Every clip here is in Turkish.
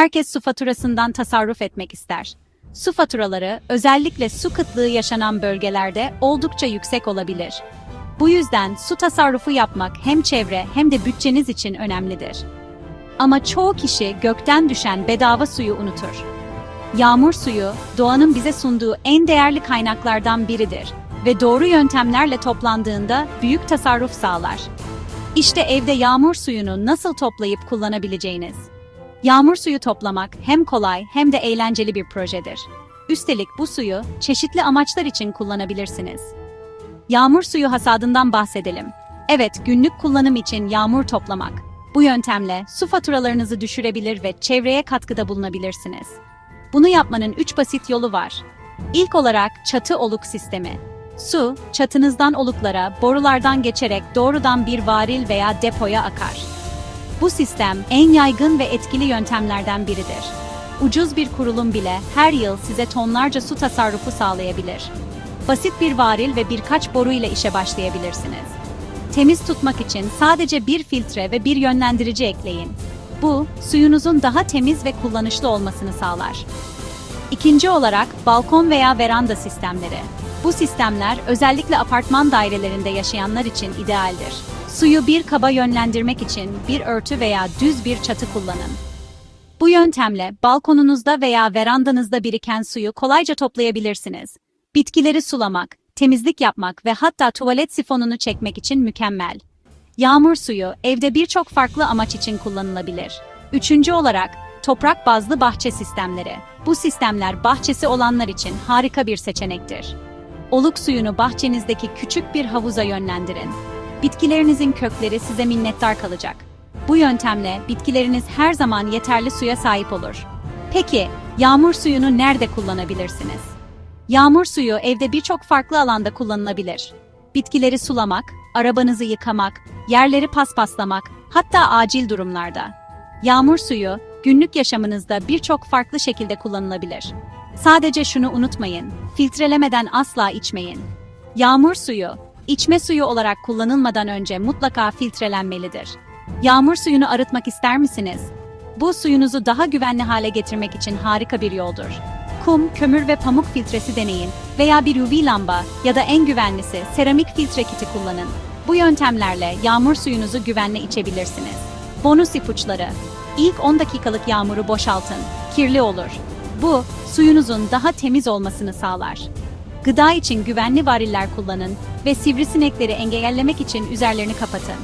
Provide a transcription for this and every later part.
Herkes su faturasından tasarruf etmek ister. Su faturaları özellikle su kıtlığı yaşanan bölgelerde oldukça yüksek olabilir. Bu yüzden su tasarrufu yapmak hem çevre hem de bütçeniz için önemlidir. Ama çoğu kişi gökten düşen bedava suyu unutur. Yağmur suyu, doğanın bize sunduğu en değerli kaynaklardan biridir ve doğru yöntemlerle toplandığında büyük tasarruf sağlar. İşte evde yağmur suyunu nasıl toplayıp kullanabileceğiniz. Yağmur suyu toplamak hem kolay hem de eğlenceli bir projedir. Üstelik bu suyu çeşitli amaçlar için kullanabilirsiniz. Yağmur suyu hasadından bahsedelim. Evet, günlük kullanım için yağmur toplamak. Bu yöntemle su faturalarınızı düşürebilir ve çevreye katkıda bulunabilirsiniz. Bunu yapmanın üç basit yolu var. İlk olarak çatı oluk sistemi. Su, çatınızdan oluklara, borulardan geçerek doğrudan bir varil veya depoya akar. Bu sistem en yaygın ve etkili yöntemlerden biridir. Ucuz bir kurulum bile her yıl size tonlarca su tasarrufu sağlayabilir. Basit bir varil ve birkaç boru ile işe başlayabilirsiniz. Temiz tutmak için sadece bir filtre ve bir yönlendirici ekleyin. Bu, suyunuzun daha temiz ve kullanışlı olmasını sağlar. İkinci olarak balkon veya veranda sistemleri. Bu sistemler özellikle apartman dairelerinde yaşayanlar için idealdir. Suyu bir kaba yönlendirmek için bir örtü veya düz bir çatı kullanın. Bu yöntemle balkonunuzda veya verandanızda biriken suyu kolayca toplayabilirsiniz. Bitkileri sulamak, temizlik yapmak ve hatta tuvalet sifonunu çekmek için mükemmel. Yağmur suyu evde birçok farklı amaç için kullanılabilir. Üçüncü olarak toprak bazlı bahçe sistemleri. Bu sistemler bahçesi olanlar için harika bir seçenektir. Oluk suyunu bahçenizdeki küçük bir havuza yönlendirin. Bitkilerinizin kökleri size minnettar kalacak. Bu yöntemle bitkileriniz her zaman yeterli suya sahip olur. Peki, yağmur suyunu nerede kullanabilirsiniz? Yağmur suyu evde birçok farklı alanda kullanılabilir. Bitkileri sulamak, arabanızı yıkamak, yerleri paspaslamak, hatta acil durumlarda. Yağmur suyu günlük yaşamınızda birçok farklı şekilde kullanılabilir. Sadece şunu unutmayın, filtrelemeden asla içmeyin. Yağmur suyu, içme suyu olarak kullanılmadan önce mutlaka filtrelenmelidir. Yağmur suyunu arıtmak ister misiniz? Bu suyunuzu daha güvenli hale getirmek için harika bir yoldur. Kum, kömür ve pamuk filtresi deneyin veya bir UV lamba ya da en güvenlisi seramik filtre kiti kullanın. Bu yöntemlerle yağmur suyunuzu güvenle içebilirsiniz. Bonus ipuçları. İlk 10 dakikalık yağmuru boşaltın. Kirli olur. Bu, suyunuzun daha temiz olmasını sağlar. Gıda için güvenli variller kullanın ve sivrisinekleri engellemek için üzerlerini kapatın.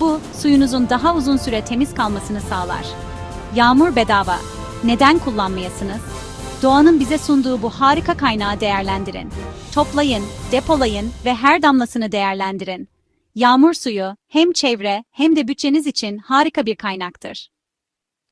Bu, suyunuzun daha uzun süre temiz kalmasını sağlar. Yağmur bedava. Neden kullanmayasınız? Doğanın bize sunduğu bu harika kaynağı değerlendirin. Toplayın, depolayın ve her damlasını değerlendirin. Yağmur suyu hem çevre hem de bütçeniz için harika bir kaynaktır.